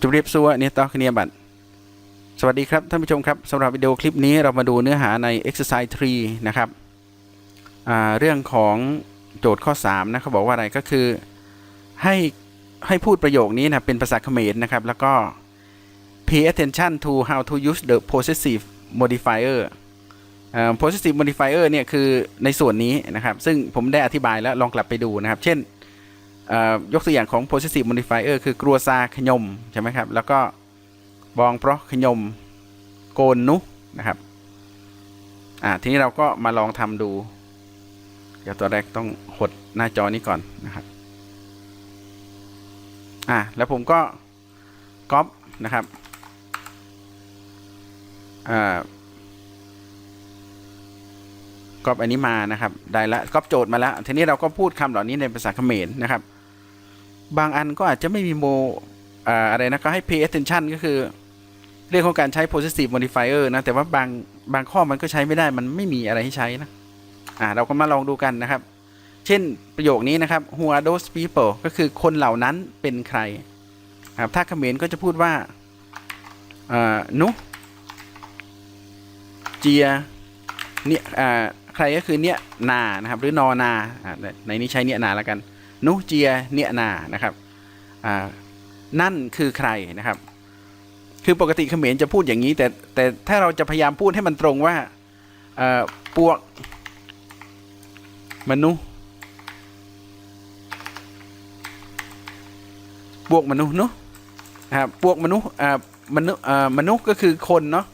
จุบเรียบซัวเนี่ยต่อคเนียบัตสวัสดีครับ ท่านผู้ชมครับสำหรับวิดีโอคลิปนี้เรามาดูเนื้อหาใน exercise 3 นะครับ เรื่องของโจทย์ข้อ 3 นะเขาบอกว่าอะไรก็คือ ให้ให้พูดประโยคนี้นะเป็นภาษาเขมรนะครับ แล้วก็ pay attention to how to use the possessive modifier possessive modifier เนี่ยคือในส่วนนี้นะครับ ซึ่งผมได้อธิบายแล้วลองกลับไปดูนะครับ เช่น ยกตัวอย่างของ possessive modifier คือกลัวซาขยมใช่ไหมครับ แล้วก็บองเพราะขยมโกนนุนะครับอ่าทีนี้เราก็มาลองทำดู เดี๋ยวตัวแรกต้องหดหน้าจอนี้ก่อนนะครับอ่าแล้วผมก็ก๊อปนะครับอ่า ก๊อปอันนี้มานะครับ ได้ละก๊อปโจทย์มาแล้วทีนี้เราก็พูดคำเหล่านี้ในภาษาเขมรนะครับ บางอันก็อาจจะไม่มีโมอะไรนะก็ให้ pay attention ก็คือ เรื่องของการใช้ possessive modifier นะ แต่ว่าบางบางข้อมันก็ใช้ไม่ได้มันไม่มีอะไรให้ใช้นะอ่าเราก็มาลองดูกันนะครับ เช่นประโยคนี้นะครับ who are those people ก็คือคนเหล่านั้นเป็นใครครับถ้าเขมรก็จะพูดว่าอ่านุเจียเนี่ยอ่า ใครก็คือเนี่ยนานะครับ หรือนอนาในนี้ใช้เนี่ยนาแล้วกัน นุเจียเนี่ยนานะครับอ่านั่นคือใครนะครับ คือปกติเขมรจะพูดอย่างนี้ แต่แต่ถ้าเราจะพยายามพูดให้มันตรงว่าอ่อปวกมนุษย์พวกมนุษย์เนาะนะครับพวกมนุษย์อ่ามนุษย์อ่ามนุษย์ก็คือคนเนาะ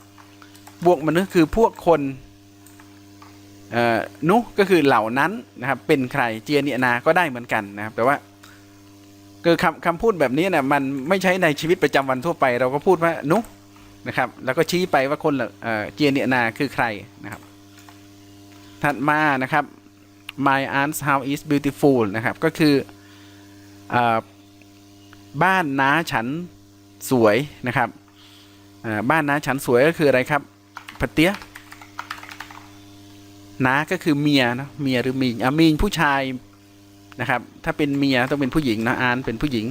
บวกมนุษย์คือพวกคน นุก็คือเหล่านั้นนะครับเป็นใครเจียเนียนาก็ได้เหมือนกันนะครับ แต่ว่าคือคำคำพูดแบบนี้เนี่ยมันไม่ใช้ในชีวิตประจำวันทั่วไป เราก็พูดว่านุนะครับ แล้วก็ชี้ไปว่าคนเอ่อเจียเนียนาคือใครนะครับ ถัดมานะครับ my aunt's house is beautiful นะครับ ก็คืออบ้านน้าฉันสวยนะครับบ้านน้าฉันสวยก็คืออะไรครับปะเตีย น้าก็คือเมียนะเมียหรือมีนอะมีนผู้ชายนะครับ ถ้าเป็นเมียต้องเป็นผู้หญิงนะอานเป็นผู้หญิง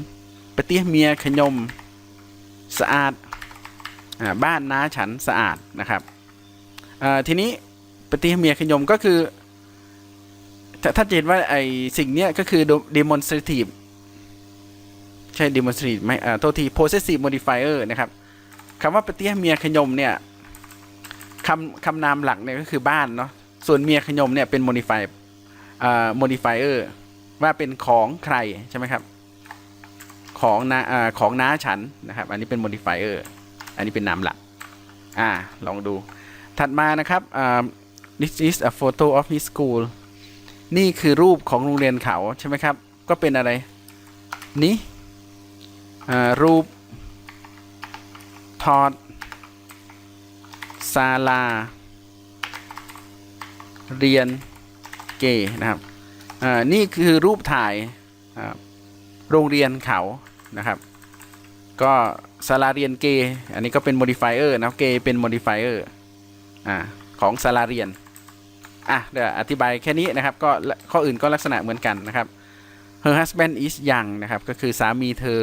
ปะเตี้ยเมียขยมสะอาดอ่าบ้านน้าฉันสะอาดนะครับอ่าทีนี้ปะเตี้ยเมียขยมก็คือถ้าจะเห็นว่าไอสิ่งเนี้ยก็คือ demonstrative ใช่ demonstrative ไหมอ่าโทษที possessive modifier นะครับคำว่าปะเตี้ยเมียขยมเนี่ยคำคำนามหลักเนี่ยก็คือบ้านเนาะ ส่วนเมียขยมเนี่ยเป็น modify อ่า modifier ว่าเป็นของใครใช่ไหมครับ ของนาอ่าของน้าฉันนะครับ อันนี้เป็น modifier อันนี้เป็นนามหลัก อ่า ลองดู ถัดมานะครับอ่า this is a photo of his school นี่คือรูปของโรงเรียนเขาใช่ไหมครับ ก็เป็นอะไร นี้รูป ทอดศาลา เรียนเกนะครับอ่านี่คือรูปถ่ายโรงเรียนเขานะครับ ก็ศาลาเรียนเกอันนี้ก็เป็น modifier นะเกเป็น modifier อ่าของศาลาเรียนอะเดี๋ยวอธิบายแค่นี้นะครับ ก็ข้ออื่นก็ลักษณะเหมือนกันนะครับ her husband is young นะครับ ก็คือสามีเธอ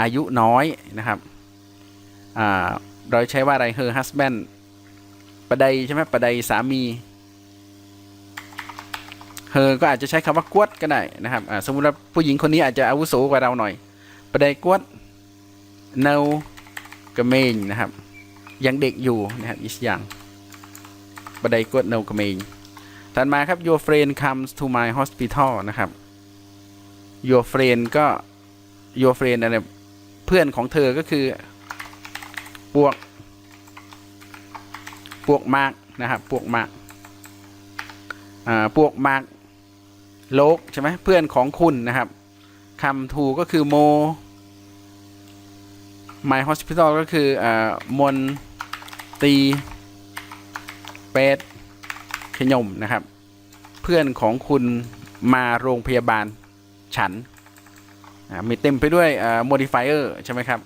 อายุน้อยนะครับอ่าเราใช้ว่าอะไร her husband ประไดใช่ไหมประไดสามี เธอก็อาจจะใช้คำว่ากวดก็ได้นะครับสมมุติว่าผู้หญิงคนนี้อาจจะอาวุโสกว่าเราหน่อยประเดกวดเนากระเมงนะครับยังเด็กอยู่นะครับอีกอย่างประเดกวดเนากระเมงถัดมาครับ your friend comes to my hospital นะครับ your friend ก็ your friend อะไรเพื่อนของเธอก็คือพวกพวกมากนะครับพวกมากอ่าพวกมาก โลกใช่ไหมเพื่อนของคุณนะครับคำถูก็คือโม my hospital ก็คืออ่ามนตีเป็ดขยมนะครับ เพื่อนของคุณมาโรงพยาบาลฉัน มีเต็มไปด้วยอ่า modifier ใช่ไหมครับ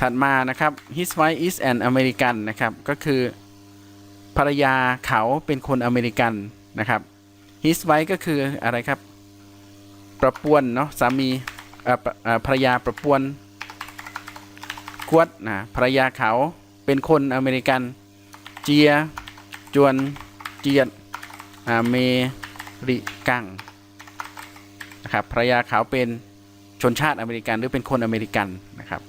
ถัดมานะครับ his wife is an American นะครับ ก็คือภรรยาเขาเป็นคนอเมริกัน นะครับ his wife ก็คืออะไรครับ ประปวนเนาะสามีอ่อปะเอ่อภรรยาประปวนกวดนะภรรยาเขาเป็นคนอเมริกัน เจีย จวนเจียดอเมริกังนะครับภรรยาเขาเป็นชนชาติอเมริกันหรือเป็นคนอเมริกันนะครับ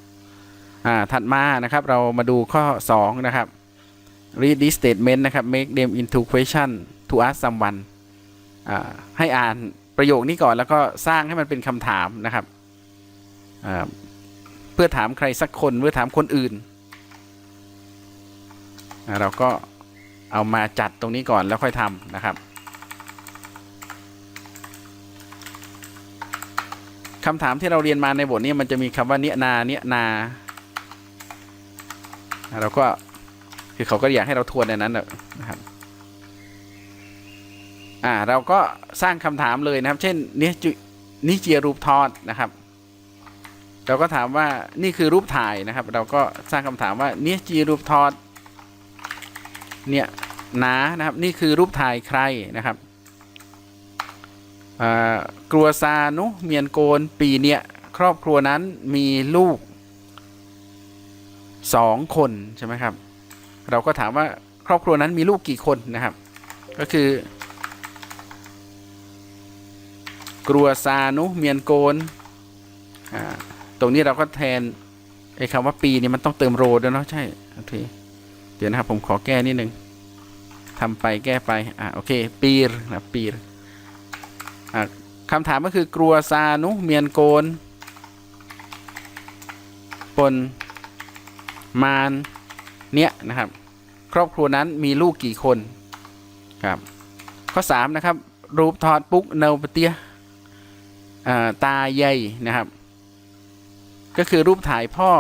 อ่าถัดมานะครับเรามาดูข้อ 2 นะครับ read this statement นะครับ make them into question to ask someone ให้อ่านประโยคนี้ก่อนแล้วก็สร้างให้มันเป็นคำถามนะครับ เพื่อถามใครสักคนเพื่อถามคนอื่น เราก็เอามาจัดตรงนี้ก่อนแล้วค่อยทำนะครับคำถามที่เราเรียนมาในบทนี้มันจะมีคำว่าเนียนาเนียนาเราก็คือเขาก็อยากให้เราทวนในนั้นนะครับ อ่าเราก็สร้างคำถามเลยนะครับ เช่นนิจุนิเจียรูปทอดนะครับ เราก็ถามว่านี่คือรูปถ่ายนะครับ เราก็สร้างคำถามว่าเนียจีรูปทอดเนี่ยนานะครับ นี่คือรูปถ่ายใครนะครับอ่ากลัวซานุเมียนโกนปีเนี่ยครอบครัวนั้นมีลูกสองคนใช่ไหมครับ เราก็ถามว่าครอบครัวนั้นมีลูกกี่คนนะครับ ก็คือ กลัวซานุเมียนโกนตรงนี้เราก็แทนไอ้คำว่าปีนี่มันต้องเติมโรด้วยเนาะใช่โอเคเดี๋ยวนะครับผมขอแก้นิดนึงทำไปแก้ไปอ่าโอเค ปีรนะปีรอ่าคำถามก็คือกลัวซานุเมียนโกนปนมานเนี่ยนะครับ ครอบครัวนั้นมีลูกกี่คนครับข้อ3นะครับรูปทอดปุ๊กเนาปเตีย ตาใหญ่นะครับ ก็คือรูปถ่ายพ่อ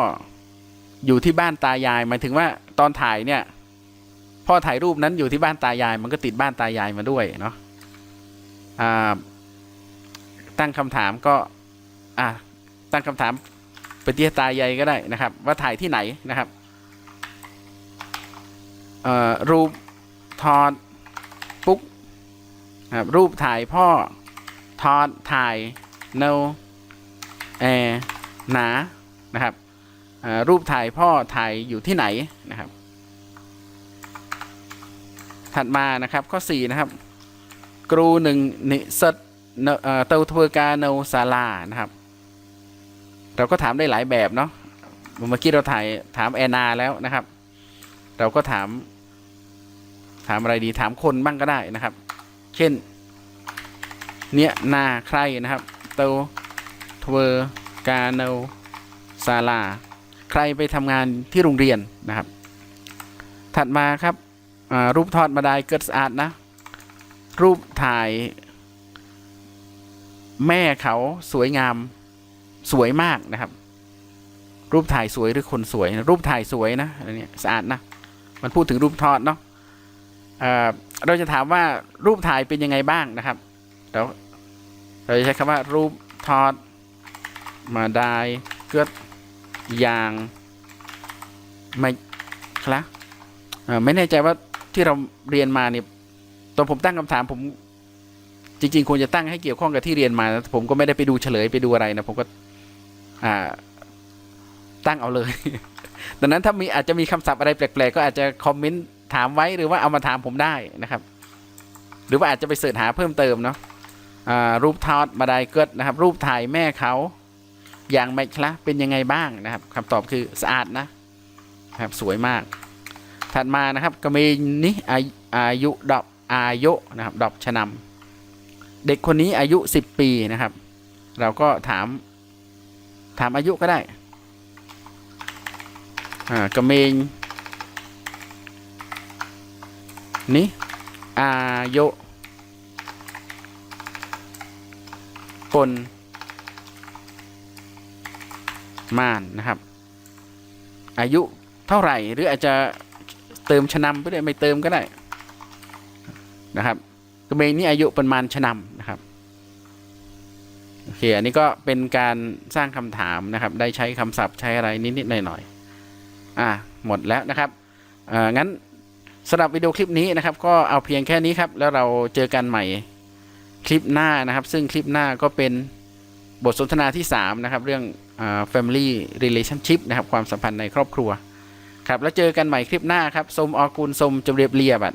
อยู่ที่บ้านตายายหมายถึงว่าตอนถ่ายเนี่ย พ่อถ่ายรูปนั้นอยู่ที่บ้านตายาย มันก็ติดบ้านตายายมาด้วยเนาะตั้งคำถามก็อ่าตั้งคำถามไปเตี้ยตายายก็ได้นะครับ ว่าถ่ายที่ไหนนะครับรูปทอดปุ๊กรับรูปถ่ายพ่อทอดถ่าย เนแอร์หนานะครับรูปถ่ายพ่อถ่ายอยู่ที่ไหนนะครับ ถัดมานะครับข้อ 4 นะครับกรูหนึ่งนิสตเนอเตาทเวกาโนซาลานะครับ เราก็ถามได้หลายแบบเนาะเมื่อกี้เราถ่ายถามแอนนาแล้วนะครับ เราก็ถาม ถามอะไรดีถามคนบ้างก็ได้นะครับ เช่น เนี่ยนาใครนะครับ ตาทเวกาโนซาลา ใครไปทำงานที่โรงเรียนนะครับ ถัดมาครับรูปทอดมาได้เกิดสะอาดนะ รูปถ่าย แม่เขาสวยงามสวยมากนะครับ รูปถ่ายสวยหรือคนสวยนะรูปถ่ายสวยนะอันนี้สะอาดนะ มันพูดถึงรูปทอดเนาะเอ่อเราจะถามว่ารูปถ่ายเป็นยังไงบ้างนะครับเรา เราจะใช้คำว่ารูปทอดมาได้เกิดอย่างไม่ครับไม่แน่ใจว่าที่เราเรียนมาเนี่ยตอนผมตั้งคำถามผมจริงๆควรจะตั้งให้เกี่ยวข้องกับที่เรียนมานะผมก็ไม่ได้ไปดูเฉลยไปดูอะไรนะผมก็ตั้งเอาเลย ดังนั้นถ้ามีอาจจะมีคำศัพท์อะไรแปลกๆ ก็อาจจะคอมเมนต์ถามไว้หรือว่าเอามาถามผมได้นะครับ หรือว่าอาจจะไปเสิร์ชหาเพิ่มเติมเนาะ รูปทอดมาได้เกิดนะครับ รูปถ่ายแม่เขาอย่างไรคละเป็นยังไงบ้างนะครับคำตอบคือสะอาดนะครับสวยมาก ถัดมานะครับกเมนี้อายุอายุดอกอายุนะครับดอกชะนำเด็กคนนี้อายุสิบปีนะครับ เราก็ถามถามอายุก็ได้อ่ากเมงนี้อายุ ปนมานนะครับ อายุเท่าไหร่หรืออาจจะเติมชะนำไปได้ไม่เติมก็ได้นะครับกระเบงนี้อายุประมาณชะนำนะครับโอเคอันนี้ก็เป็นการสร้างคำถามนะครับ ได้ใช้คำศัพท์ใช้อะไรนิดๆหน่อยๆอะหมดแล้วนะครับอ่างั้นสำหรับวิดีโอคลิปนี้นะครับ ก็เอาเพียงแค่นี้ครับ แล้วเราเจอกันใหม่ คลิปหน้านะครับ ซึ่งคลิปหน้าก็เป็นบทสนทนาที่ 3 นะครับ เรื่องอ่า family relationship นะครับ ความสัมพันธ์ในครอบครัว ครับ แล้วเจอกันใหม่คลิปหน้าครับสมออกุลสมจำเรียบเรียบัด